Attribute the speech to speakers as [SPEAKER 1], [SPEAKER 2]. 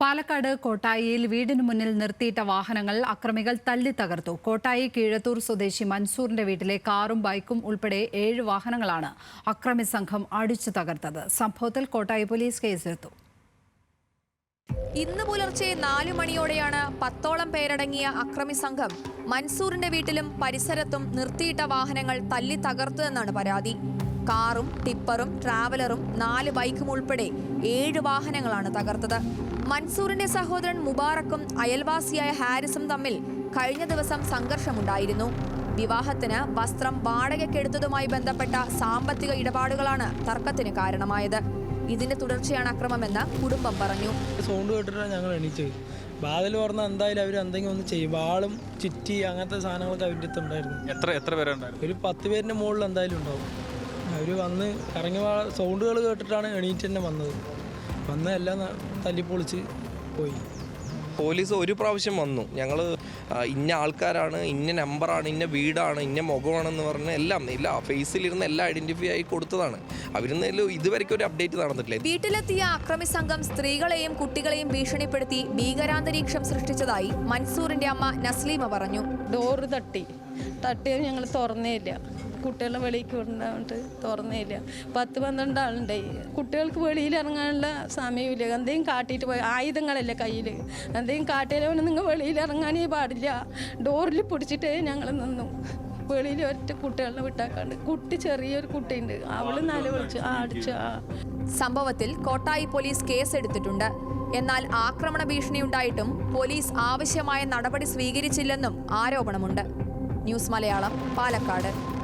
[SPEAKER 1] പാലക്കാട് കോട്ടായിയിൽ വീടിന് മുന്നിൽ നിർത്തിയിട്ട വാഹനങ്ങൾ അക്രമികൾ തല്ലി തകർത്തു. കോട്ടായി കീഴത്തൂർ സ്വദേശി മൻസൂറിന്റെ വീട്ടിലെ കാറും ബൈക്കും ഉൾപ്പെടെ ഏഴ് വാഹനങ്ങളാണ് അക്രമി സംഘം അടിച്ചു തകർത്തത്. സംഭവത്തിൽ കോട്ടായി പോലീസ് കേസെടുത്തു.
[SPEAKER 2] ഇന്ന് പുലർച്ചെ നാലു മണിയോടെയാണ് പത്തോളം പേരടങ്ങിയ അക്രമി സംഘം മൻസൂറിന്റെ വീട്ടിലും പരിസരത്തും നിർത്തിയിട്ട വാഹനങ്ങൾ തല്ലി തകർത്തു എന്നാണ് പരാതി. കാറും ടിപ്പറും ട്രാവലറും നാല് ബൈക്കും ഉൾപ്പെടെ ഏഴ് വാഹനങ്ങളാണ് തകർത്തത്. മൻസൂറിന്റെ സഹോദരൻ മുബാറക്കും അയൽവാസിയായ ഹാരിസും തമ്മിൽ കഴിഞ്ഞ ദിവസം സംഘർഷമുണ്ടായിരുന്നു. വിവാഹത്തിന് വസ്ത്രം വാടകയ്ക്കെടുത്തതുമായി ബന്ധപ്പെട്ട സാമ്പത്തിക ഇടപാടുകളാണ് തർക്കത്തിന് കാരണമായത്. ഇതിന്റെ തുടർച്ചയാണ് അക്രമമെന്ന് കുടുംബം പറഞ്ഞു.
[SPEAKER 3] സൗണ്ട് കേട്ടിട്ടാണ് ഞങ്ങൾ എണീച്ചത്. വാതിൽ പറഞ്ഞാൽ എന്തായാലും അവർ എന്തെങ്കിലും ഒന്ന് ചെയ്യും. വാളും ചുറ്റി അങ്ങനത്തെ സാധനങ്ങളൊക്കെ അവരുടെ അടുത്ത് ഉണ്ടായിരുന്നു.
[SPEAKER 4] എത്ര എത്ര പേരുണ്ടായിരുന്നു?
[SPEAKER 3] ഒരു പത്ത് പേരിന്റെ മുകളിൽ എന്തായാലും ഉണ്ടാവും. അവർ വന്ന് ഇറങ്ങി സൗണ്ടുകൾ കേട്ടിട്ടാണ് എണീറ്റ് തന്നെ വന്നത്. വന്ന് എല്ലാം തല്ലിപ്പൊളിച്ച് പോയി.
[SPEAKER 5] പോലീസ് ഒരു പ്രാവശ്യം വന്നു. ഞങ്ങൾ ഇന്ന ആൾക്കാരാണ് ഇന്ന നമ്പറാണ് ഇന്ന വീടാണ് ഇന്ന മുഖമാണെന്ന് പറഞ്ഞ് എല്ലാം എല്ലാ ഫേസിലിരുന്ന് എല്ലാം ഐഡന്റിഫൈ ആയി കൊടുത്തതാണ്. അവരിന്ന് ഇതുവരെയ്ക്കും ഒരു അപ്ഡേറ്റ് നടന്നിട്ടില്ല.
[SPEAKER 2] വീട്ടിലെത്തിയ അക്രമി സംഘം സ്ത്രീകളെയും കുട്ടികളെയും ഭീഷണിപ്പെടുത്തി ഭീകരാന്തരീക്ഷം സൃഷ്ടിച്ചതായി മൻസൂറിന്റെ അമ്മ നസ്ലീമ പറഞ്ഞു.
[SPEAKER 6] ഡോറ് തട്ടി. തട്ടിയത് ഞങ്ങൾ തുറന്നേയില്ല കുട്ടികളെ വെളിക്ക് കൊണ്ടുപോയിട്ട് തുറന്നേയില്ല പത്ത് പന്ത്രണ്ട് ആളുണ്ടായി കുട്ടികൾക്ക് വെളിയിൽ ഇറങ്ങാനുള്ള സമയമില്ല. എന്തെങ്കിലും കാട്ടിയിട്ട് പോയി. ആയുധങ്ങളല്ലേ കയ്യിൽ എന്തെങ്കിലും കാട്ടിയാലും നിങ്ങൾ വെളിയിൽ ഇറങ്ങാനേ പാടില്ല. ഡോറിൽ പിടിച്ചിട്ടേ ഞങ്ങൾ നിന്നു. വെളിയിൽ ഒറ്റ കുട്ടികളെ വിട്ടാക്കാണ്ട് കുട്ടി ചെറിയൊരു കുട്ടിയുണ്ട്. അവൾ നിലവിളിച്ചു ആ അടിച്ചു ആ.
[SPEAKER 2] സംഭവത്തിൽ കോട്ടായി പോലീസ് കേസ് എടുത്തിട്ടുണ്ട് എന്നാൽ ആക്രമണ ഭീഷണിയുണ്ടായിട്ടും പോലീസ് ആവശ്യമായ നടപടി സ്വീകരിച്ചില്ലെന്നും ആരോപണമുണ്ട്. ന്യൂസ് മലയാളം പാലക്കാട്.